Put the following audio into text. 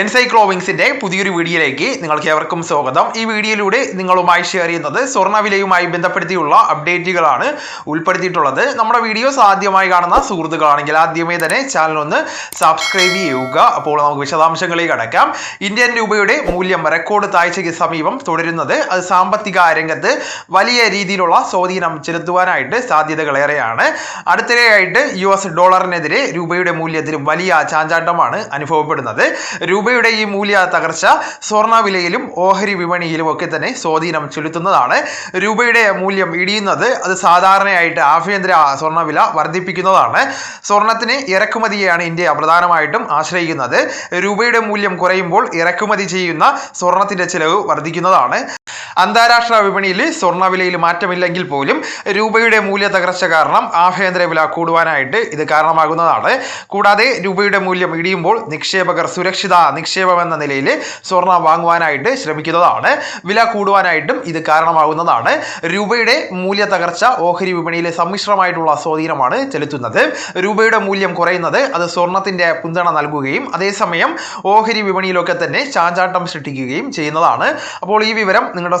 എൻസൈക്ലോവിങ്സിന്റെ പുതിയൊരു വീഡിയോയിലേക്ക് നിങ്ങൾക്ക് ഏവർക്കും സ്വാഗതം. ഈ വീഡിയോയിലൂടെ നിങ്ങളുമായി ഷെയർ ചെയ്യുന്നത് സ്വർണവിലയുമായി ബന്ധപ്പെടുത്തിയുള്ള അപ്ഡേറ്റുകളാണ് ഉൾപ്പെടുത്തിയിട്ടുള്ളത്. നമ്മുടെ വീഡിയോസ് ആദ്യമായി കാണുന്ന സുഹൃത്തുക്കളാണെങ്കിൽ ആദ്യമേ തന്നെ ചാനൽ ഒന്ന് സബ്സ്ക്രൈബ് ചെയ്യുക. അപ്പോൾ നമുക്ക് വിശദാംശങ്ങളിൽ കടക്കാം. ഇന്ത്യൻ രൂപയുടെ മൂല്യം റെക്കോർഡ് താഴ്ചയ്ക്ക് സമീപം തുടരുന്നത്. അത് സാമ്പത്തിക രംഗത്ത് വലിയ രീതിയിലുള്ള സ്വാധീനം ചെലുത്തുവാനായിട്ട് സാധ്യതകളേറെയാണ്. അടുത്തിടെയായിട്ട് യു എസ് ഡോളറിനെതിരെ രൂപയുടെ മൂല്യത്തിലും വലിയ ചാഞ്ചാട്ടമാണ് അനുഭവപ്പെടുന്നത്. രൂപയുടെ ഈ മൂല്യ തകർച്ച സ്വർണവിലയിലും ഓഹരി വിപണിയിലും ഒക്കെ തന്നെ സ്വാധീനം ചെലുത്തുന്നതാണ്. രൂപയുടെ മൂല്യം ഇടിയുന്നത് അത് സാധാരണയായിട്ട് ആഭ്യന്തര സ്വർണവില വർദ്ധിപ്പിക്കുന്നതാണ്. സ്വർണത്തിന് ഇറക്കുമതിയെയാണ് ഇന്ത്യ പ്രധാനമായിട്ടും ആശ്രയിക്കുന്നത്. രൂപയുടെ മൂല്യം കുറയുമ്പോൾ ഇറക്കുമതി ചെയ്യുന്ന സ്വർണത്തിന്റെ ചിലവ് വർദ്ധിക്കുന്നതാണ്. അന്താരാഷ്ട്ര വിപണിയിൽ സ്വർണവിലയിൽ മാറ്റമില്ലെങ്കിൽ പോലും രൂപയുടെ മൂല്യ തകർച്ച കാരണം ആഭ്യന്തര വില കൂടുവാനായിട്ട് ഇത് കാരണമാകുന്നതാണ്. കൂടാതെ രൂപയുടെ മൂല്യം ഇടിയുമ്പോൾ നിക്ഷേപകർ സുരക്ഷിത നിക്ഷേപം എന്ന നിലയിൽ സ്വർണം വാങ്ങുവാനായിട്ട് ശ്രമിക്കുന്നതാണ്. വില കൂടുവാനായിട്ടും ഇത് കാരണമാകുന്നതാണ്. രൂപയുടെ മൂല്യ തകർച്ച ഓഹരി വിപണിയിലെ സമ്മിശ്രമായിട്ടുള്ള സ്വാധീനമാണ് ചെലുത്തുന്നത്. രൂപയുടെ മൂല്യം കുറയുന്നത് അത് സ്വർണത്തിന്റെ പിന്തുണ നൽകുകയും അതേസമയം ഓഹരി വിപണിയിലൊക്കെ തന്നെ ചാഞ്ചാട്ടം സൃഷ്ടിക്കുകയും ചെയ്യുന്നതാണ്. അപ്പോൾ ഈ വിവരം നിങ്ങളുടെ